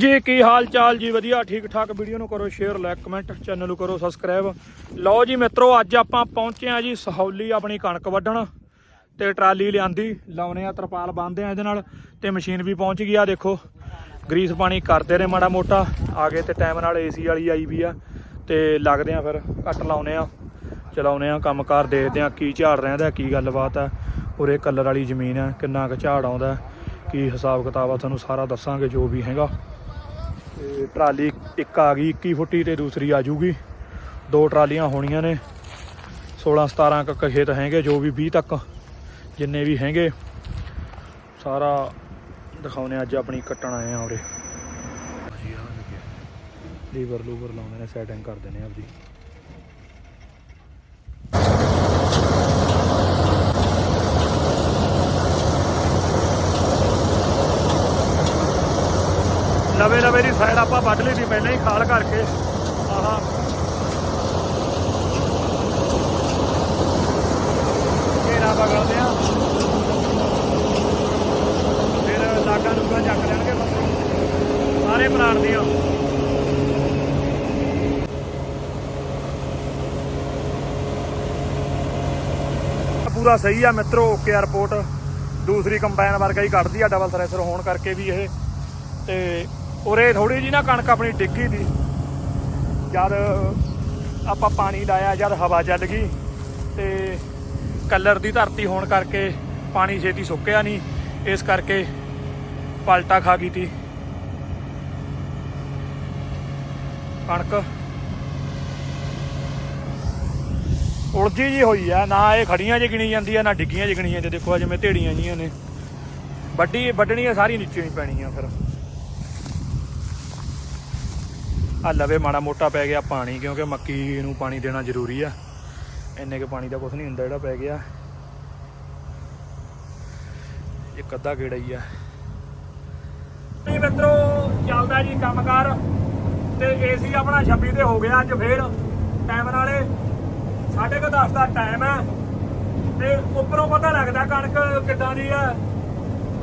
ਜੀ, ਕੀ ਹਾਲ ਚਾਲ ਜੀ? ਵਧੀਆ, ਠੀਕ ਠਾਕ। ਵੀਡੀਓ ਨੂੰ ਕਰੋ ਸ਼ੇਅਰ ਲਾਈਕ ਕਮੈਂਟ ਚੈਨਲ ਨੂੰ ਕਰੋ ਸਬਸਕ੍ਰਾਈਬ ਲਓ ਜੀ ਮਿੱਤਰੋ, ਅੱਜ ਆਪਾਂ ਪਹੁੰਚੇ ਆ ਜੀ ਸਹੌਲੀ ਆਪਣੀ ਕਣਕ ਵੱਢਣ ਤੇ ਟਰਾਲੀ ਲਿਆਂਦੀ। ਲਾਉਨੇ ਆ ਤਰਪਾਲ ਬੰਨਦੇ ਆ ਇਹਦੇ ਨਾਲ ਤੇ ਮਸ਼ੀਨ ਵੀ ਪਹੁੰਚ ਗਈ ਆ, ਦੇਖੋ। ਗਰੀਸ ਪਾਣੀ ਕਰਦੇ ਨੇ ਮਾੜਾ ਮੋਟਾ। ਆ ਗਏ ਤੇ ਟਾਈਮ ਨਾਲ ਏਸੀ ਵਾਲੀ ਆਈ ਵੀ ਆ ਤੇ ਲੱਗਦੇ ਆ ਫਿਰ ਕੱਟ ਲਾਉਨੇ ਆ। ਚਲਾਉਨੇ ਆ ਕੰਮਕਾਰ, ਦੇਖਦੇ ਆ ਕੀ ਝਾੜ ਰਹਿੰਦਾ, ਕੀ ਗੱਲਬਾਤ ਆ। ਉਰੇ ਕਲਰ ਵਾਲੀ ਜ਼ਮੀਨ ਆ, ਕਿੰਨਾ ਕੁ ਝਾੜ ਆਉਂਦਾ। ਕੀ ਹਿਸਾਬ ਕਿਤਾਬ ਆ, ਤੁਹਾਨੂੰ ਸਾਰਾ ਦੱਸਾਂਗੇ ਜੋ ਵੀ ਹੈਗਾ। ਤੇ ਟਰਾਲੀ ਇੱਕ ਆ ਗਈ 21 ਫੁੱਟੀ ਤੇ ਦੂਸਰੀ ਆ ਜੂਗੀ ਦੋ ਟਰਾਲੀਆਂ ਹੋਣੀਆਂ ਨੇ। 16 17 ਕ ਖੇਤ ਹੈਗੇ, ਜੋ ਵੀ 20 ਤੱਕ ਜਿੰਨੇ ਵੀ ਹੈਗੇ। ਸਾਰਾ ਦਿਖਾਉਨੇ ਅੱਜ ਆਪਣੀ ਕੱਟਣ ਆਏ ਆ ਉਰੇ। ਲੀਵਰ ਲੂਵਰ ਲਾਉਂਦੇ ਨੇ, ਸੈਟਿੰਗ ਕਰਦੇ ਨੇ ਆਪਦੀ ਲਵੇ ਲਵੇ ਦੀ ਸਾਈਡ ਆਪਾਂ ਵੱਢ ਲਈ ਸੀ ਪਹਿਲਾਂ ਹੀ, ਖਾਲ ਕਰਕੇ। ਆਹਾ। ਘੇਰਾ ਬਗਲਦੇ ਆ। ਫਿਰ ਲਾਗਾ ਲੂਗਾ ਚੱਕ ਲੈਣਗੇ ਬੰਦੇ। ਸਾਰੇ ਪ੍ਰਾਣ ਦੀਆਂ ਪੂਰਾ ਸਹੀ ਆ ਮਿੱਤਰੋ, ਓਕੇ ਆ ਰਿਪੋਰਟ ਦੂਸਰੀ ਕੰਬਾਈਨ ਵਰਗਾ ਹੀ ਕੱਢਦੀ ਆ ਡਬਲ ਥ੍ਰੈਸ਼ਰ ਹੋਣ ਕਰਕੇ ਵੀ ਇਹ। ਤੇ ਉਰੇ ਥੋੜੀ ਜੀ ਨਾ ਕਣਕ ਆਪਣੀ ਡਿੱਗੀ ਦੀ। ਜਦ ਆਪਾਂ ਪਾਣੀ ਲਾਇਆ, ਜਦ ਹਵਾ ਚੱਲ ਗਈ ਤੇ ਕਲਰ ਦੀ ਧਰਤੀ ਹੋਣ ਕਰਕੇ ਪਾਣੀ ਛੇਤੀ ਸੁੱਕਿਆ ਨਹੀਂ, ਇਸ ਕਰਕੇ ਪਲਟਾ ਖਾ ਗਈ ਤੀ। ਕਣਕ ਉਲਝੀ ਜੀ ਹੋਈ ਆ, ਨਾ ਇਹ ਖੜੀਆਂ ਜਿਹੀ ਗਿਣੀ ਜਾਂਦੀ ਆ ਨਾ ਡਿੱਗੀਆਂ ਜਿਹੀ ਗਿਣੀ ਜਾਂਦੀ ਦੇਖੋ ਜਿਵੇਂ ਢੇੜੀਆਂ ਜੀਆਂ ਨੇ। ਵੱਡੀ ਵੱਢਣੀਆਂ ਸਾਰੀ ਨੀਚੇ ਹੀ ਪੈਣੀਆਂ ਫਿਰ। ਆ ਲਵੇ ਮਾੜਾ ਮੋਟਾ ਪੈ ਗਿਆ ਪਾਣੀ, ਕਿਉਂਕਿ ਮੱਕੀ ਨੂੰ ਪਾਣੀ ਦੇਣਾ ਜ਼ਰੂਰੀ ਆ। ਇੰਨੇ ਕੇ ਪਾਣੀ ਦਾ ਕੁਝ ਨਹੀਂ ਹੁੰਦਾ ਜਿਹੜਾ ਪੈ ਗਿਆ। ਇੱਕ ਅੱਧਾ ਕਿਹੜਾ ਹੀ ਆ। ਜੀ ਮਿੱਤਰੋ, ਚੱਲਦਾ ਜੀ ਕੰਮਕਾਰ ਤੇ ਏਸੀ ਆਪਣਾ 26 ਤੇ ਹੋ ਗਿਆ ਅੱਜ ਫੇਰ। ਟਾਈਮ ਨਾਲੇ ਸਾਢੇ ਕੁ 10 ਦਾ ਟਾਈਮ ਹੈ। ਤੇ ਉੱਪਰੋਂ ਪਤਾ ਲੱਗਦਾ ਕਣਕ ਕਿੱਦਾਂ ਦੀ ਆ।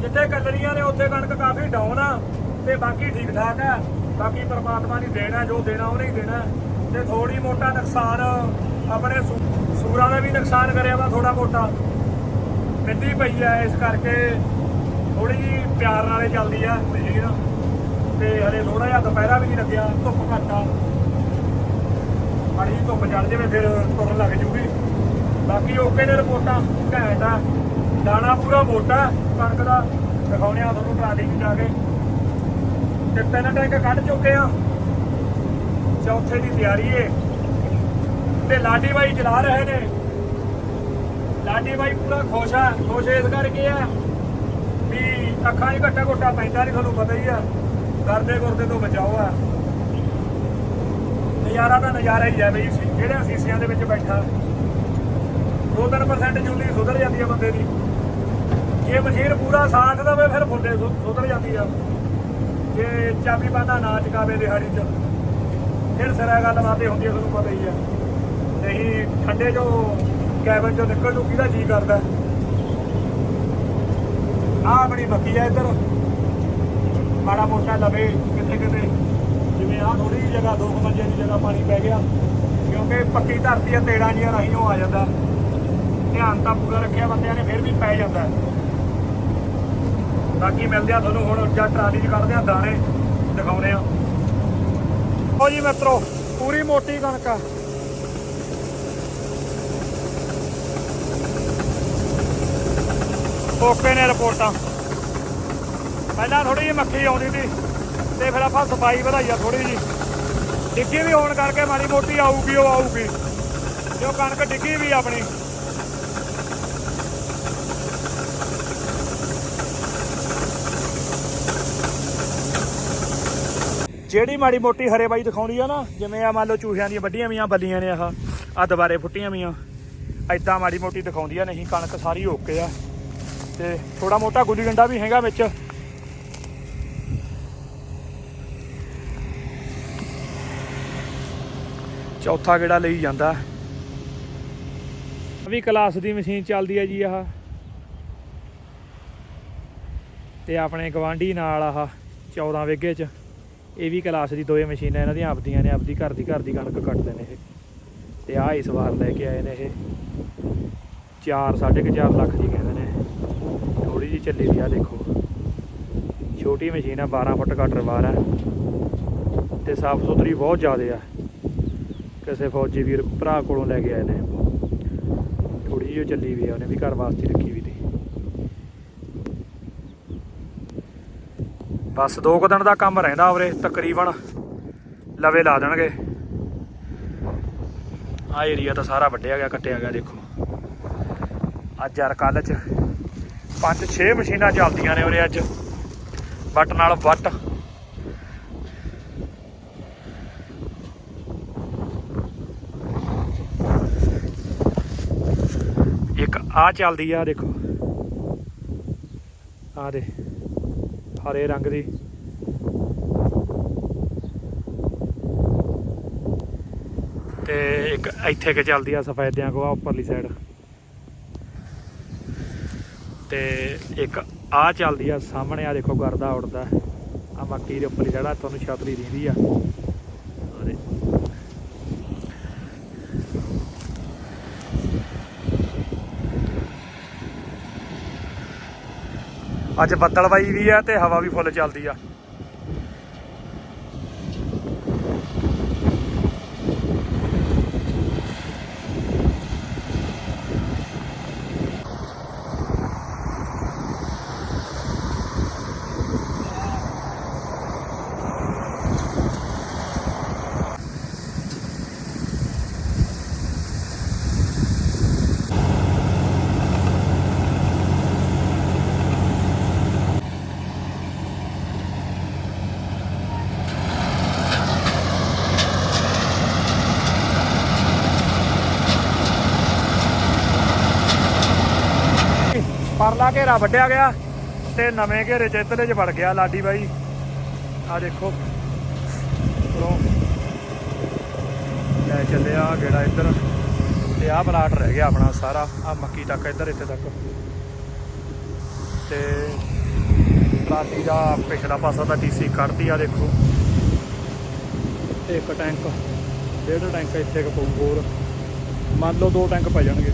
ਜਿੱਥੇ ਕੱਲਰੀਆਂ ਨੇ ਉੱਥੇ ਕਣਕ ਕਾਫੀ ਡਾਊਨ ਆ ਤੇ ਬਾਕੀ ਠੀਕ ਠਾਕ ਆ। ਬਾਕੀ ਪਰਮਾਤਮਾ ਨੇ ਦੇਣਾ ਜੋ ਦੇਣਾ ਉਹਨੇ ਹੀ ਦੇਣਾ ਤੇ ਥੋੜੀ ਮੋਟਾ ਨੁਕਸਾਨ ਆਪਣੇ ਸੂ- ਸੂਰਾਂ ਦਾ ਵੀ ਨੁਕਸਾਨ ਕਰਿਆ ਵਾ ਥੋੜਾ ਮੋਟਾ। ਮਿੱਟੀ ਪਈ ਆ ਇਸ ਕਰਕੇ ਥੋੜੀ ਜੀ ਪਿਆਰ ਨਾਲੇ ਚੱਲਦੀ ਆ ਮਸ਼ੀਨ। ਤੇ ਹਲੇ ਥੋੜਾ ਜਿਹਾ ਦੁਪਹਿਰਾ ਵੀ ਨਹੀਂ ਲੱਗਿਆ, ਧੁੱਪ ਘੱਟ ਆ। ਮਾੜੀ ਜਿਹੀ ਧੁੱਪ ਚੜ ਜਾਵੇ, ਫਿਰ ਤੁਰਨ ਲੱਗ ਜੂਗੀ। ਬਾਕੀ ਓਕੇ ਨੇ ਰਿਪੋਰਟਾਂ, ਘੈਂਟ ਆ। ਦਾਣਾ ਪੂਰਾ ਮੋਟਾ, ਕਣਕ ਦਾ। ਦਿਖਾਉਣੇ ਆ ਤੁਹਾਨੂੰ ਟਰਾਲੀ 'ਚ ਜਾ ਕੇ। ਤੇ ਤਿੰਨ ਟੈਂਕ ਕੱਢ ਚੁੱਕੇ ਆ। ਚੌਥੇ ਦੀ ਤਿਆਰੀ ਏ। ਤੇ ਲਾਡੀ ਬਾਈ ਚਲਾ ਰਹੇ ਨੇ। ਲਾਡੀ ਬਾਈ ਪੂਰਾ ਖੁਸ਼ ਆ, ਖੁਸ਼ ਇਸ ਕਰਕੇ ਆ ਵੀ ਅੱਖਾਂ 'ਚ ਘੱਟਾ ਘੋਟਾ ਪੈਂਦਾ ਨਹੀਂ ਤੁਹਾਨੂੰ ਪਤਾ ਹੀ ਆ। ਕਰਦੇ ਗੁਰਦੇ ਤੋਂ ਬਚਾਓ ਆ। ਨਜ਼ਾਰਾ ਤਾਂ ਨਜ਼ਾਰਾ ਹੀ ਆ ਬਈ ਸੀ- ਜਿਹੜੇ ਸੀਸਿਆਂ ਦੇ ਵਿੱਚ ਬੈਠਾ। 2-3% ਜੁਲੀ ਸੁਧਰ ਜਾਂਦੀ ਆ ਬੰਦੇ ਦੀ। ਜੇ ਮਸ਼ੀਨ ਪੂਰਾ ਸਾਥ ਦੇਵੇ, ਫਿਰ ਫੁੱਲੇ ਸੁਧਰ ਜਾਂਦੀ ਆ। ਜੇ ਚਾਬੀ ਬਾਨਾ ਨਾ ਚਕਾਵੇ ਦਿਹਾੜੀ ਚ, ਫਿਰ ਸਿਰਾ ਗੱਲ ਬਾਤੇ ਹੁੰਦੀ ਹੈ ਤੁਹਾਨੂੰ ਪਤਾ ਹੀ ਹੈ ਨਹੀਂ, ਠੰਡੇ ਚੋਂ ਕੈਬਨ ਚੋਂ ਨਿਕਲ ਨੂੰ ਕਿਹਦਾ ਜੀ ਕਰਦਾ? ਆ ਬੜੀ ਬੱਕੀ ਹੈ ਇੱਧਰ। ਮਾੜਾ ਮੋਟਾ ਲਵੇ ਕਿਤੇ ਕਿਤੇ ਜਿਵੇਂ ਆ ਥੋੜੀ ਜਿਹੀ ਜਗ੍ਹਾ, ਦੋ ਕੁ ਮੰਜੇ ਦੀ ਜਗ੍ਹਾ ਪਾਣੀ ਪੈ ਗਿਆ। ਕਿਉਂਕਿ ਪੱਕੀ ਧਰਤੀ ਆ, ਤੇੜਾਂ ਜੀਆਂ ਰਾਹੀਂ ਉਹ ਆ ਜਾਂਦਾ। ਧਿਆਨ ਤਾਂ ਪੂਰਾ ਰੱਖਿਆ ਬੰਦਿਆਂ ਨੇ, ਫਿਰ ਵੀ ਪੈ ਜਾਂਦਾ। ਬਾਕੀ ਮਿਲਦੇ ਆ ਤੁਹਾਨੂੰ ਹੁਣ ਜਾਂ ਟਰਾਲੀ 'ਚ ਕੱਢਦੇ ਆ, ਦਾਣੇ ਦਿਖਾਉਨੇ ਆ। ਉਹ ਜੀ ਮਿੱਤਰੋ, ਪੂਰੀ ਮੋਟੀ ਕਣਕ ਆ। ਓਕੇ ਨੇ ਰਿਪੋਰਟਾਂ। ਪਹਿਲਾਂ ਥੋੜੀ ਜਿਹੀ ਮੱਖੀ ਆਉਂਦੀ ਸੀ, ਤੇ ਫਿਰ ਆਪਾਂ ਸਫ਼ਾਈ ਵਧਾਈ ਆ ਥੋੜੀ ਜਿਹੀ। ਡਿੱਗੀ ਵੀ ਹੋਣ ਕਰਕੇ ਮਾੜੀ ਮੋਟੀ ਆਊਗੀ, ਉਹ ਆਊਗੀ। ਜੋ ਕਣਕ ਡਿੱਗੀ ਵੀ ਆਪਣੀ। ਜਿਹੜੀ ਮਾੜੀ ਮੋਟੀ ਹਰੇ ਬਾਈ ਦਿਖਾਉਂਦੀ ਆ ਨਾ, ਜਿਵੇਂ ਆ ਮੰਨ ਲਓ ਚੂਹਿਆਂ ਦੀਆਂ ਵੱਡੀਆਂ ਵੀਆਂ ਬੱਲੀਆਂ ਨੇ ਆਹ ਆ ਦੁਬਾਰੇ ਫੁੱਟੀਆਂ ਵੀਆਂ ਐਦਾਂ ਮਾੜੀ ਮੋਟੀ ਦਿਖਾਉਂਦੀ ਆ, ਨਹੀਂ ਕਣਕ ਸਾਰੀ ਓਕੇ ਆ। ਤੇ ਥੋੜਾ ਮੋਟਾ ਗੁੱਲੀ ਡੰਡਾ ਵੀ ਹੈਗਾ ਵਿੱਚ। ਚੌਥਾ ਗੇੜਾ ਲਈ ਜਾਂਦਾ। ਵੀ ਕਲਾਸ ਦੀ ਮਸ਼ੀਨ ਚੱਲਦੀ ਹੈ ਜੀ ਆਹ। ਤੇ ਆਪਣੇ ਗਵਾਂਢੀ ਨਾਲ ਆਹ 14 ਵਿਗੇ ਚ। ਇਹ ਵੀ ਕਲਾਸ ਦੀ ਦੋਏ ਮਸ਼ੀਨਾਂ ਇਹਨਾਂ ਦੀਆਂ ਆਪਦੀਆਂ ਨੇ, ਆਪਦੀ ਘਰ ਦੀ ਘਰ ਦੀ ਕਣਕ ਕੱਟਦੇ ਨੇ ਇਹ। ਤੇ ਆਹ ਇਸ ਵਾਰ ਲੈ ਕੇ ਆਏ ਨੇ ਇਹ। 4 4.5 ਲੱਖ ਦੀ ਕਹਿੰਦੇ ਨੇ। ਥੋੜੀ ਜੀ ਚੱਲੀ ਵੀ ਆ, ਦੇਖੋ। ਛੋਟੀ ਮਸ਼ੀਨ ਆ 12 ਫੁੱਟ ਕਟਰ ਬਾਰ ਆ। ਤੇ ਸਾਫ਼ ਸੁਥਰੀ ਬਹੁਤ ਜ਼ਿਆਦਾ ਆ। ਕਿਸੇ ਫੌਜੀ ਵੀਰ ਭਰਾ ਕੋਲੋਂ ਲੈ ਕੇ ਆਏ ਨੇ। ਥੋੜੀ ਜਿਹੀ ਉਹ ਚੱਲੀ ਵੀ ਆ, ਉਹਨੇ ਵੀ ਘਰ ਵਾਸਤੇ ਰੱਖੀ ਵੀ ਤੀ ਬਸ ਦੋ ਕੁ ਦਿਨ ਦਾ ਕੰਮ ਰਹਿੰਦਾ ਉਰੇ, ਤਕਰੀਬਨ। ਲਵੇ ਲਾ ਦੇਣਗੇ। ਆ ਏਰੀਆ ਤਾਂ ਸਾਰਾ ਵੱਢਿਆ ਗਿਆ, ਕੱਟਿਆ ਗਿਆ, ਦੇਖੋ। ਅੱਜ ਯਾਰ ਕੱਲ ਚ ਪੰਜ 6 ਮਸ਼ੀਨਾਂ ਚੱਲਦੀਆਂ ਨੇ ਉਰੇ ਅੱਜ। ਵੱਟ ਨਾਲ ਵੱਟ। ਇੱਕ ਆ ਚੱਲਦੀ ਆ, ਦੇਖੋ। ਆ ਦੇ। ਹਰੇ ਰੰਗ ਦੀ। ਤੇ ਇੱਕ ਇੱਥੇ ਕਿ ਚੱਲਦੀ ਆ ਸਫੈਦਿਆਂ ਕੋ ਆ ਉੱਪਰਲੀ ਸਾਈਡ ਤੇ ਇੱਕ ਆ ਚੱਲਦੀ ਆ ਸਾਹਮਣੇ ਆ ਦੇਖੋ, ਗਰਦਾ ਉੜਦਾ ਆ ਮੱਕੀ ਦੇ ਉੱਪਰਲੀ ਜਿਹੜਾ ਤੁਹਾਨੂੰ ਛਤਰੀ ਦਿੰਦੀ ਆ। ਆਹ ਦੇ। ਅੱਜ ਬੱਦਲਬਾਈ ਵੀ ਆ ਤੇ ਹਵਾ ਵੀ ਫੁੱਲ ਚੱਲਦੀ ਆ ਪਰਲਾ ਘੇਰਾ ਵੱਢਿਆ ਗਿਆ ਤੇ ਨਵੇਂ ਘੇਰੇ ਚ ਇੱਧਰਲੇ ਚ ਵੜ ਗਿਆ ਲਾਡੀ ਬਾਈ। ਆ ਦੇਖੋ। ਉਪਰੋਂ ਲੈ ਚੱਲਿਆ ਗੇੜਾ ਇੱਧਰ। ਤੇ ਆਹ ਪਲਾਟ ਰਹਿ ਗਿਆ ਆਪਣਾ ਸਾਰਾ। ਆ ਮੱਕੀ ਤੱਕ ਇੱਧਰ ਇੱਥੇ ਤੱਕ। ਤੇ ਟਰਾਲੀ ਦਾ ਪਿਛਲਾ ਪਾਸਾ ਤਾਂ ਡੀਸੀ ਕੱਢਦੀ ਆ ਦੇਖੋ। ਇੱਕ ਟੈਂਕ, ਡੇਢ ਟੈਂਕ ਇੱਥੇ ਕੁ ਮੰਨ ਲਓ ਦੋ ਟੈਂਕ ਪੈ ਜਾਣਗੇ।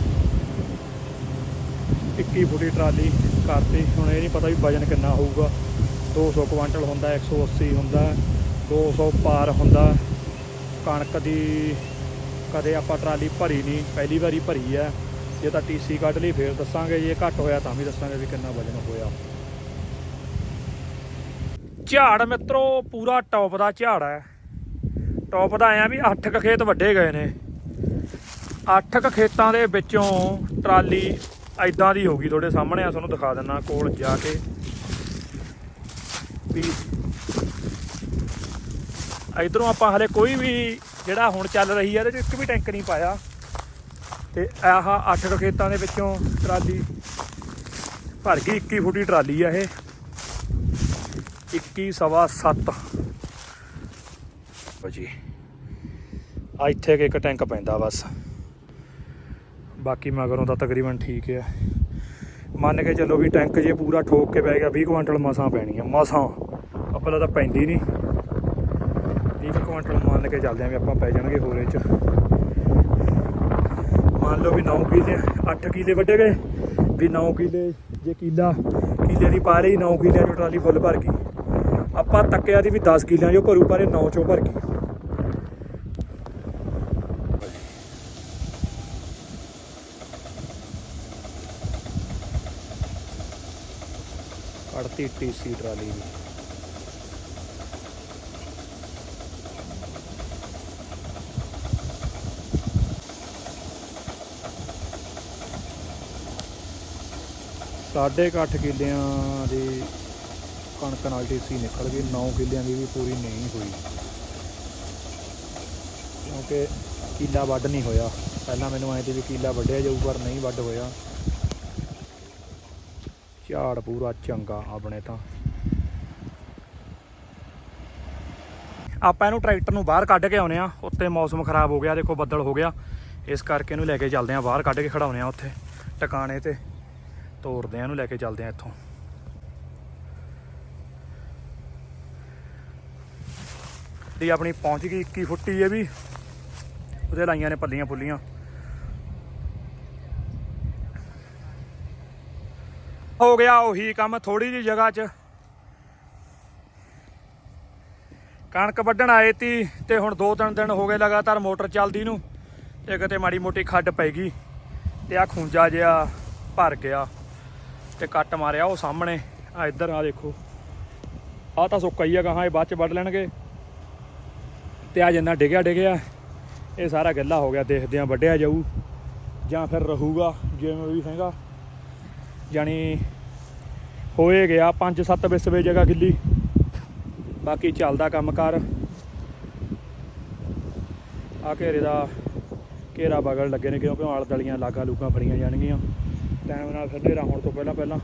21 ਫੁੱਟੀ ਟਰਾਲੀ ਕਰਤੀ। ਹੁਣ ਇਹ ਨਹੀਂ ਪਤਾ ਵੀ ਵਜਨ ਕਿੰਨਾ ਹੋਊਗਾ। 200 ਕੁਇੰਟਲ ਹੁੰਦਾ 180 ਹੁੰਦਾ 200 ਪਾਰ ਹੁੰਦਾ। ਕਣਕ ਦੀ ਕਦੇ ਆਪਾਂ ਟਰਾਲੀ ਭਰੀ ਨਹੀਂ, ਪਹਿਲੀ ਵਾਰੀ ਭਰੀ ਹੈ। ਜੇ ਤਾਂ ਟੀਸੀ ਕੱਢ ਲਈ, ਫੇਰ ਦੱਸਾਂਗੇ। ਜੇ ਘੱਟ ਹੋਇਆ ਤਾਂ ਵੀ ਦੱਸਾਂਗੇ ਵੀ ਕਿੰਨਾ ਵਜਨ ਹੋਇਆ। ਝਾੜ ਮਿੱਤਰੋ, ਪੂਰਾ ਟੌਪ ਦਾ ਝਾੜ ਹੈ। ਟੌਪ ਦਾ ਆਇਆ ਵੀ 8 ਕ ਖੇਤ ਵੱਡੇ ਗਏ ਨੇ। 8 ਕ ਖੇਤਾਂ ਦੇ ਵਿੱਚੋਂ ਟਰਾਲੀ ਐਦਾਂ ਦੀ ਹੋਗੀ ਤੁਹਾਡੇ ਸਾਹਮਣੇ ਆ ਤੁਹਾਨੂੰ ਦਿਖਾ ਦਿੰਨਾ ਕੋਲ ਜਾ ਕੇ ਵੀ ਇਧਰੋਂ ਆਪਾਂ ਹਲੇ ਕੋਈ ਵੀ ਜਿਹੜਾ ਹੁਣ ਚੱਲ ਰਹੀ ਹੈ ਇਹਦੇ ਚ ਇੱਕ ਵੀ ਟੈਂਕ ਨਹੀਂ ਪਾਇਆ। ਤੇ ਆਹ 8 ਕ ਖੇਤਾਂ ਦੇ ਵਿੱਚੋਂ ਟਰਾਲੀ ਭਰ ਗਈ 21 ਫੁੱਟੀ ਟਰਾਲੀ ਆ ਇਹ। 21 ਸਵਾ 7 ਜੀ। ਆ ਇੱਥੇ ਇੱਕ ਟੈਂਕ ਪੈਂਦਾ ਬਸ। ਬਾਕੀ ਮਗਰੋਂ ਤਾਂ ਤਕਰੀਬਨ ਠੀਕ ਹੈ ਮੰਨ ਕੇ ਚੱਲੋ ਵੀ ਟੈਂਕ ਜੇ ਪੂਰਾ ਠੋਕ ਕੇ ਪੈ ਗਿਆ 20 ਕੁਇੰਟਲ ਮਸਾਂ ਪੈਣੀ ਆ ਮਸਾਂ। ਆਪਣਾ ਤਾਂ ਪੈਂਦੀ ਨਹੀਂ 20 ਕੁਇੰਟਲ ਮੰਨ ਕੇ ਚੱਲਦੇ ਆਂ ਵੀ ਆਪਾਂ ਪੈ ਜਾਣਗੇ ਹੋਰੇ ਚ। ਮੰਨ ਲਓ ਵੀ 9 ਕਿਲੇ 8 ਕਿਲੇ ਵੱਡੇ ਗਏ, ਵੀ 9 ਕਿਲੇ ਜੇ ਕਿਲਾ, ਕਿਲੇ ਦੀ ਪਾ ਲਈ 9 ਕਿਲਿਆਂ ਦੀ ਟਰਾਲੀ ਫੁੱਲ ਭਰ ਗਈ। ਆਪਾਂ ਤੱਕਿਆ ਦੀ ਵੀ 10 ਕਿਲਿਆਂ ਚੋਂ ਭਰੂ, ਪਰ ਇਹ 9 ਚੋਂ ਭਰ ਗਈ। ਕੱਢਤੀ ਟੀਸੀ ਟਰਾਲੀ ਦੀ। ਸਾਢੇ ਕੁ ਕਿੱਲਿਆਂ ਦੀ ਕਣਕ ਨਾਲ ਟੀਸੀ ਨਿਕਲ ਗਈ। 9 ਕਿੱਲਿਆਂ ਦੀ ਵੀ ਪੂਰੀ ਨਹੀਂ ਹੋਈ। ਕਿਉਂਕਿ ਕਿੱਲਾ ਵੱਢ ਨਹੀਂ ਹੋਇਆ। ਪਹਿਲਾਂ ਮੈਨੂੰ ਐਂ ਤੇ ਵੀ ਕਿੱਲਾ ਵੱਢਿਆ ਜਾਊ, ਪਰ ਨਹੀਂ ਵੱਢ ਹੋਇਆ। ਝਾੜ ਪੂਰਾ ਚੰਗਾ ਆਪਣੇ ਤਾਂ। ਆਪਾਂ ਇਹਨੂੰ ਟਰੈਕਟਰ ਨੂੰ ਬਾਹਰ ਕੱਢ ਕੇ ਆਉਨੇ ਆ ਉੱਤੇ ਮੌਸਮ ਖਰਾਬ ਹੋ ਗਿਆ, ਦੇਖੋ ਬੱਦਲ ਹੋ ਗਿਆ। ਇਸ ਕਰਕੇ ਇਹਨੂੰ ਲੈ ਕੇ ਚੱਲਦੇ ਆ, ਬਾਹਰ ਕੱਢ ਕੇ ਖੜਾਉਨੇ ਆ ਉੱਥੇ, ਟਿਕਾਣੇ ਤੇ ਤੋਰਦੇ ਆ ਇਹਨੂੰ ਲੈ ਕੇ ਚੱਲਦੇ ਆ ਇੱਥੋਂ। ਦੀ ਆਪਣੀ ਪਹੁੰਚ ਗਈ 21 ਫੁੱਟੀ ਇਹ ਵੀ, ਉਹਦੇ ਲਾਈਆਂ ਨੇ ਪੱਲੀਆਂ ਪੁੱਲੀਆਂ ਹੋ ਗਿਆ ਉਹੀ ਕੰਮ ਥੋੜੀ ਜੀ ਜਗ੍ਹਾ 'ਚ। ਕਣਕ ਵੱਢਣ ਆਏ ਤੀ ਤੇ ਹੁਣ ਦੋ ਤਿੰਨ ਦਿਨ ਹੋ ਗਏ ਲਗਾਤਾਰ ਮੋਟਰ ਚੱਲਦੀ ਨੂੰ ਤੇ ਕਿਤੇ ਮਾੜੀ ਮੋਟੀ ਖੱਡ ਪੈ ਗਈ ਤੇ ਆ ਖੂੰਜਾ ਜਿਹਾ ਭਰ ਗਿਆ ਤੇ ਕੱਟ ਮਾਰਿਆ ਉਹ ਸਾਹਮਣੇ। ਆ ਇੱਧਰ ਆ ਦੇਖੋ। ਆ ਤਾਂ ਸੁੱਕਾ ਹੀ ਆ ਗਾਹਾਂ, ਇਹ ਬਾਅਦ ਚ ਵੱਢ ਲੈਣਗੇ। ਤੇ ਆ ਜਿੰਨਾ ਡਿਗਿਆ ਡਿਗਿਆ, ਇਹ ਸਾਰਾ ਗੱਲਾ ਹੋ ਗਿਆ, ਦੇਖਦੇ ਆ ਵੱਢਿਆ ਜਾਊ ਜਾਂ ਫਿਰ ਰਹੂਗਾ, ਜਿਵੇਂ ਵੀ ਹੈਗਾ। ਜਾਣੀ ਹੋਏ ਗਿਆ 5-7 ਵਿਸਵੇ ਜਗ੍ਹਾ ਗਿੱਲੀ। ਬਾਕੀ ਚੱਲਦਾ ਕੰਮ ਕੰਮਕਾਰ ਆ ਘੇਰੇ ਦਾ ਘੇਰਾ ਬਗਲ ਲੱਗੇ ਨੇ ਕਿਉਂਕਿ ਆਲ ਦਲੀਆਂ ਲਾਗਾ ਲੂਕਾਂ ਫੜੀਆਂ ਜਾਣਗੀਆਂ। ਟਾਈਮ ਨਾਲ ਫਿਰ ਹਨੇਰਾ ਹੋਣ ਤੋਂ ਪਹਿਲਾਂ ਪਹਿਲਾਂ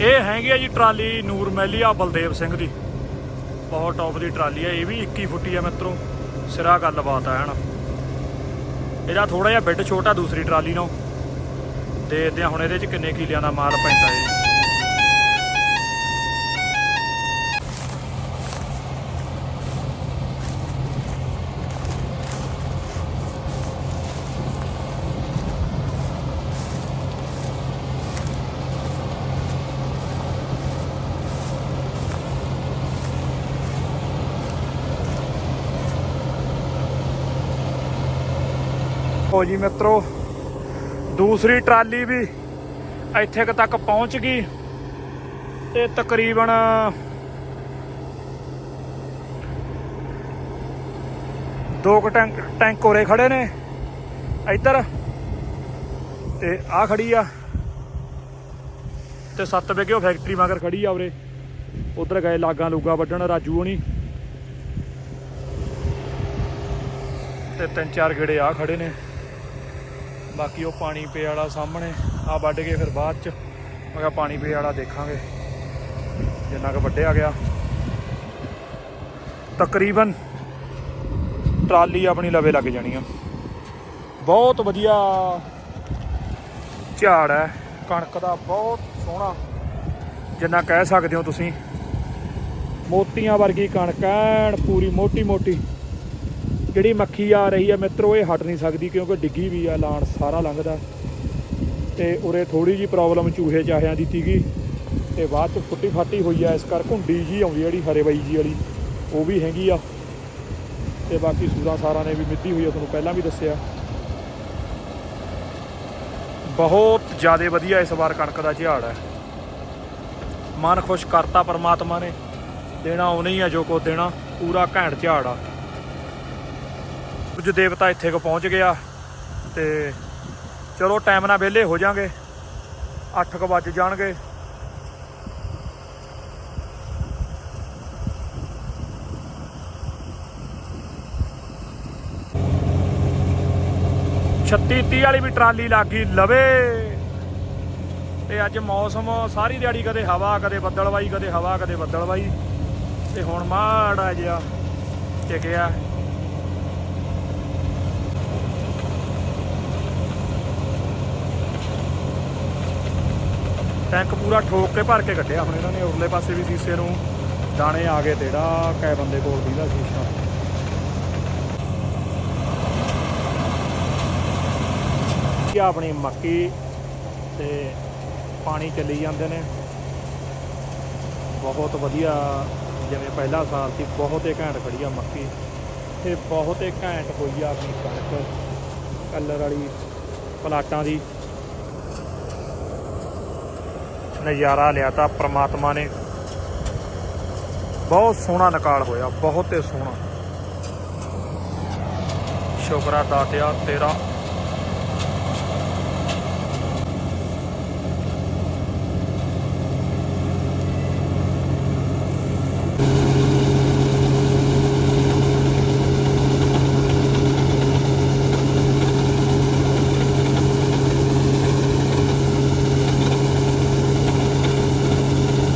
ਇਹ ਹੈਗੀ ਆ ਜੀ ਟਰਾਲੀ ਨੂਰ ਮਹਿਲੀਆ ਬਲਦੇਵ ਸਿੰਘ ਦੀ। ਬਹੁਤ ਟੌਪ ਦੀ ਟਰਾਲੀ ਹੈ ਇਹ ਵੀ 21 ਫੁੱਟੀ ਆ ਮਿੱਤਰੋ। ਸਿਰਾ ਗੱਲਬਾਤ ਆ, ਹਨਾ। ਇਹਦਾ ਥੋੜਾ ਜਿਹਾ ਬਿੱਡ ਛੋਟਾ ਦੂਸਰੀ ਟਰਾਲੀ ਨਾਲੋਂ। ਦੇਖਦੇ ਆ ਹੁਣ ਇਹਦੇ ਚ ਕਿੰਨੇ ਕਿਲਿਆਂ ਦਾ ਮਾਲ ਪੈਂਦਾ ਹੈ ਹੋ ਜੀ ਮਿੱਤਰੋ, ਦੂਸਰੀ ਟਰਾਲੀ ਵੀ ਇੱਥੇ ਤੱਕ ਪਹੁੰਚ ਗਈ ਤੇ ਤਕਰੀਬਨ ਦੋ ਕੁ ਟੈਂਕ ਟੈਂਕ ਉਰੇ ਖੜੇ ਨੇ ਇੱਧਰ ਤੇ ਆ ਖੜੀ ਆ ਤੇ ਸੱਤ ਵਿਗੇ ਉਹ ਫੈਕਟਰੀ ਮਗਰ ਖੜੀ ਆ ਉਰੇ। ਉਧਰ ਗਏ ਲਾਗਾਂ ਲੂਗਾ ਵੱਢਣ ਰਾਜੂ ਹੋਣੀ। ਤੇ ਤਿੰਨ ਚਾਰ ਗੇੜੇ ਆ ਖੜੇ ਨੇ। ਬਾਕੀ ਉਹ ਪਾਣੀ ਪੇ ਵਾਲਾ ਸਾਹਮਣੇ ਆ ਵੱਢ ਕੇ ਫਿਰ ਬਾਅਦ ਚ, ਮੈਂ ਕਿਹਾ ਪਾਣੀ ਪੇ ਵਾਲਾ ਦੇਖਾਂਗੇ। ਜਿੰਨਾ ਕੁ ਵੱਢਿਆ ਗਿਆ। ਤਕਰੀਬਨ ਟਰਾਲੀ ਆਪਣੀ ਲਵੇ ਲੱਗ ਜਾਣੀ ਆ। ਬਹੁਤ ਵਧੀਆ ਝਾੜ ਹੈ। ਕਣਕ ਦਾ ਬਹੁਤ ਸੋਹਣਾ। ਜਿੰਨਾ ਕਹਿ ਸਕਦੇ ਹੋ ਤੁਸੀਂ। ਮੋਤੀਆਂ ਵਰਗੀ ਕਣਕ ਐਨ ਪੂਰੀ ਮੋਟੀ ਮੋਟੀ ਜਿਹੜੀ ਮੱਖੀ ਆ ਰਹੀ ਹੈ ਮਿੱਤਰੋ, ਇਹ ਹਟ ਨਹੀਂ ਸਕਦੀ ਕਿਉਂਕਿ ਡਿੱਗੀ ਵੀ ਆ, ਲਾਣ ਸਾਰਾ ਲੰਘਦਾ। ਤੇ ਉਰੇ ਥੋੜੀ ਜੀ ਪ੍ਰੋਬਲਮ ਚੂਹੇ ਚਾਹਿਆਂ ਦੀ ਤੀਗੀ ਤੇ ਬਾਅਦ ਚ ਫੁੱਟੀ ਫਾਟੀ ਹੋਈ ਆ, ਇਸ ਕਰ ਘੁੰਡੀ ਜੀ ਆਉਂਦੀ ਜਿਹੜੀ ਹਰੇ ਬਾਈ ਜੀ ਵਾਲੀ, ਉਹ ਵੀ ਹੈਗੀ ਆ। ਤੇ ਬਾਕੀ ਸੂਰਾਂ ਸਾਰਾਂ ਨੇ ਵੀ ਮਿੱਧੀ ਹੋਈ ਆ, ਤੁਹਾਨੂੰ ਪਹਿਲਾਂ ਵੀ ਦੱਸਿਆ। ਬਹੁਤ ਜ਼ਿਆਦਾ ਵਧੀਆ ਇਸ ਵਾਰ ਕਣਕ ਦਾ ਝਾੜ ਹੈ। ਮਨ ਖੁਸ਼ ਕਰਤਾ ਪਰਮਾਤਮਾ ਨੇ, ਦੇਣਾ ਉਹਨੇ ਹੀ ਆ ਜੋ ਕੋ ਦੇਣਾ, ਪੂਰਾ ਘੈਂਟ ਝਾੜ ਆ। ਕੁਝ ਦੇਵਤਾ ਇੱਥੇ ਕੋ ਪਹੁੰਚ ਗਿਆ ਤੇ ਚਲੋ ਟਾਈਮ ਨਾਲ ਵਿਹਲੇ ਹੋ ਜਾਾਂਗੇ। 8 ਕੁ ਵੱਜ ਜਾਣਗੇ। ਛੱਤੀ 30 ਵਾਲੀ ਵੀ ਟਰਾਲੀ ਲੱਗੀ ਲਵੇ। ਤੇ ਅੱਜ ਮੌਸਮ ਸਾਰੀ ਦਿਹਾੜੀ ਕਦੇ ਹਵਾ, ਕਦੇ ਬੱਦਲਵਾਈ, ਕਦੇ ਹਵਾ, ਕਦੇ ਬੱਦਲਵਾਈ। ਤੇ ਹੁਣ ਮਾੜਾ ਜਿਹਾ ਟਿਕਿਆ। ਟੈਂਕ ਪੂਰਾ ਠੋਕ ਕੇ ਭਰ ਕੇ ਕੱਢਿਆ ਹੁਣ ਇਹਨਾਂ ਨੇ, ਉਰਲੇ ਪਾਸੇ ਵੀ ਸੀਸੇ ਨੂੰ ਦਾਣੇ ਆ ਗਏ ਤੇੜਾ ਕੈ ਬੰਦੇ ਕੋਲ ਦੀਦਾ ਸ਼ੀਸ਼ਾ ਕੀ ਆਪਣੀ ਮੱਕੀ ਤੇ ਪਾਣੀ ਚੱਲੀ ਜਾਂਦੇ ਨੇ। ਬਹੁਤ ਵਧੀਆ, ਜਿਵੇਂ ਪਹਿਲਾ ਸਾਲ ਸੀ, ਬਹੁਤ ਹੀ ਘੈਂਟ ਖੜੀ ਆ ਮੱਕੀ। ਤੇ ਬਹੁਤ ਹੀ ਘੈਂਟ ਹੋਈ ਆ ਆਪਣੀ ਕਣਕ, ਕਲਰ ਵਾਲੀ ਪਲਾਟਾਂ ਦੀ। ਨਜ਼ਾਰਾ ਲਿਆ ਤਾਂ ਪ੍ਰਮਾਤਮਾ ਨੇ। ਬਹੁਤ ਸੋਹਣਾ ਨਿਕਾਲ ਹੋਇਆ, ਬਹੁਤ ਹੀ ਸੋਹਣਾ। ਸ਼ੁਕਰਾ ਦਾਤਿਆ ਤੇਰਾ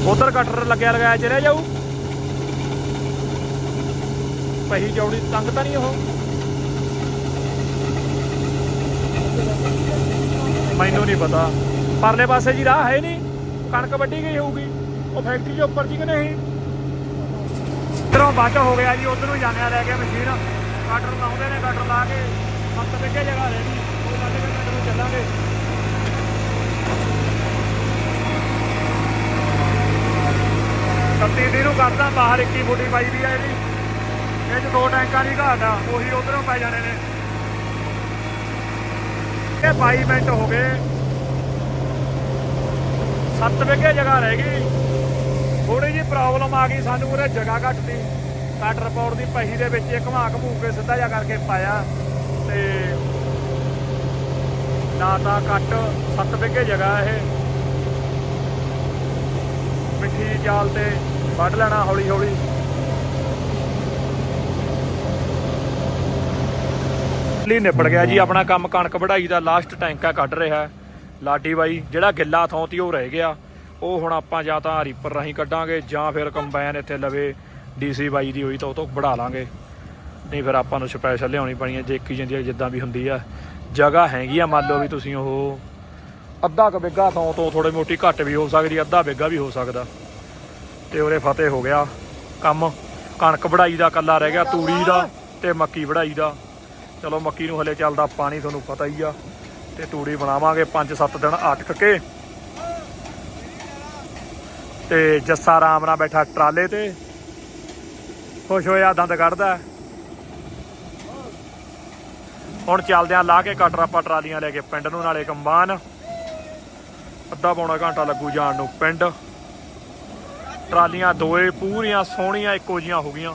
ਉਧਰ ਕਟਰ ਲੱਗਿਆ ਲਗਾਇਆ ਚ ਰਹਿ ਜਾਊ। ਪਹੀ ਚੌੜੀ ਤੰਗ ਤਾਂ ਨਹੀਂ ਉਹ। ਮੈਨੂੰ ਨਹੀਂ ਪਤਾ। ਪਰਲੇ ਪਾਸੇ ਜੀ ਰਾਹ ਹੈ ਨਹੀਂ। ਕਣਕ ਵੱਢੀ ਗਈ ਹੋਊਗੀ। ਉਹ ਫੈਕਟਰੀ ਦੇ ਉੱਪਰ ਜੀ ਕਿ ਨਹੀਂ? ਇਧਰੋਂ ਬਚ ਹੋ ਗਿਆ ਜੀ, ਉਧਰ ਨੂੰ ਜਾਣਿਆ ਲੈ ਕੇ ਮਸ਼ੀਨ। ਕਟਰ ਲਾਉਂਦੇ ਨੇ ਕਟਰ ਲਾ ਕੇ। ਸੱਤ ਵਿਗੇ ਜਗ੍ਹਾ ਰਹਿ ਗਈ। ਉਹ ਲੱਗ ਕੇ ਨੂੰ ਚੱਲਾਂਗੇ। ਸੱਤੀ ਦੀ ਨੂੰ ਕਰਦਾ ਬਾਹਰ 21 ਫੁੱਟੀ ਪਾਈ ਵੀ ਆ ਇਹਦੀ। ਇਹ ਚ ਦੋ ਟੈਂਕਾਂ ਦੀ ਘਾਟ ਆ, ਉਹੀ ਉਧਰੋਂ ਪੈ ਜਾਣੇ ਨੇ। ਇਹ 22 ਮਿੰਟ ਹੋ ਗਏ। 7 ਵਿਗੇ ਜਗ੍ਹਾ ਰਹਿ ਗਈ। ਥੋੜੀ ਜੀ ਪ੍ਰੋਬਲਮ ਆ ਗਈ ਸਾਨੂੰ ਉਰੇ ਜਗ੍ਹਾ ਘੱਟ ਦੀ ਕੱਟ ਰਿਪੋਰਟ ਦੀ ਪਹੀ ਦੇ ਵਿੱਚ ਇੱਕ ਘੁਮਾ ਘਮੂ ਕੇ ਸਿੱਧਾ ਜਾ ਕਰਕੇ ਪਾਇਆ। ਤੇ ਨਾ ਤਾਂ ਕੱਟ 7 ਵਿਗੇ ਜਗ੍ਹਾ ਇਹ। ਮਿੱਠੀ ਜਾਲ ਤੇ ਵੱਢ ਲੈਣਾ ਹੌਲੀ ਹੌਲੀ। ਲਈ ਨਿਬੜ ਗਿਆ ਜੀ, ਆਪਣਾ ਕੰਮ ਕਣਕ ਵਢਾਈ ਦਾ ਲਾਸਟ ਟੈਂਕਾ ਕੱਢ ਰਿਹਾ ਲਾਡੀ ਬਾਈ, ਜਿਹੜਾ ਗਿੱਲਾ ਥੋਂ ਤੀ ਉਹ ਰਹਿ ਗਿਆ। ਉਹ ਹੁਣ ਆਪਾਂ ਜਾਂ ਤਾਂ ਰੀਪਰ ਰਾਹੀਂ ਕੱਢਾਂਗੇ ਜਾਂ ਫਿਰ ਕੰਬਾਈਨ ਇੱਥੇ ਲਵੇ ਡੀਸੀ ਬਾਈ ਦੀ ਹੋਈ ਤਾਂ ਉਹ ਤੋਂ ਵਢਾ ਲਾਂਗੇ। ਨਹੀਂ ਫਿਰ ਆਪਾਂ ਨੂੰ ਸਪੈਸ਼ਲ ਲਿਆਉਣੀ ਪੈਣੀ ਹੈ, ਜੇਕੀ ਜਾਂਦੀ ਹੈ ਜਿੱਦਾਂ ਵੀ ਹੁੰਦੀ ਆ। ਜਗ੍ਹਾ ਹੈਗੀ ਆ ਮੰਨ ਲਓ ਵੀ ਤੁਸੀਂ ਉਹ ਅੱਧਾ ਕ ਬਿੱਗਾ ਥੋਂ ਤੋਂ ਥੋੜੀ ਮੋਟੀ ਘੱਟ ਵੀ ਹੋ ਸਕਦੀ, ਅੱਧਾ ਬਿੱਗਾ ਵੀ ਹੋ ਸਕਦਾ। ਤੇ ਉਹਦੇ ਫਤਿਹ ਹੋ ਗਿਆ। ਕੰਮ, ਕਣਕ ਵਢਾਈ ਦਾ ਕੱਲਾ ਰਹਿ ਗਿਆ, ਤੂੜੀ ਦਾ ਤੇ ਮੱਕੀ ਵਢਾਈ ਦਾ। ਚਲੋ ਮੱਕੀ ਨੂੰ ਹਲੇ ਚੱਲਦਾ ਪਾਣੀ, ਤੁਹਾਨੂੰ ਪਤਾ ਹੀ ਆ। ਤੇ ਤੂੜੀ ਬਣਾਵਾਂਗੇ 5-7 ਦਿਨ ਅਟਕ ਕੇ ਤੇ ਜੱਸਾ ਆਰਾਮ ਨਾਲ ਬੈਠਾ ਟਰਾਲੇ ਤੇ। ਖੁਸ਼ ਹੋਇਆ, ਦੰਦ ਕੱਢਦਾ। ਹੁਣ ਚੱਲਦੇ ਆਂ ਲਾ ਕੇ ਕਟਰ ਆਪਾਂ ਟਰਾਲੀਆਂ ਲੈ ਕੇ ਪਿੰਡ ਨੂੰ, ਨਾਲੇ ਕੰਬਾਨ ਅੱਧਾ ਪੌਣਾ ਘੰਟਾ ਲੱਗੂ ਜਾਣ ਨੂੰ ਪਿੰਡ। ਟਰਾਲੀਆਂ, ਦੋਏ ਪੂਰੀਆਂ ਸੋਹਣੀਆਂ, ਇੱਕੋ ਜੀਆਂ ਹੋ ਗਈਆਂ।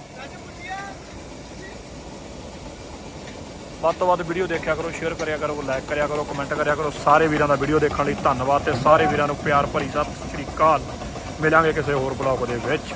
ਵੱਧ ਤੋਂ ਵੱਧ ਵੀਡੀਓ ਦੇਖਿਆ ਕਰੋ, ਸ਼ੇਅਰ ਕਰਿਆ ਕਰੋ ਲਾਈਕ ਕਰਿਆ ਕਰੋ ਕਮੈਂਟ ਕਰਿਆ ਕਰੋ। ਸਾਰੇ ਵੀਰਾਂ ਦਾ ਵੀਡੀਓ ਦੇਖਣ ਲਈ ਧੰਨਵਾਦ ਤੇ ਸਾਰੇ ਵੀਰਾਂ ਨੂੰ ਪਿਆਰ ਭਰੀ ਸਤਿ ਸ਼੍ਰੀ ਅਕਾਲ। ਮਿਲਾਂਗੇ ਕਿਸੇ ਹੋਰ ਬਲੌਗ ਦੇ ਵਿੱਚ।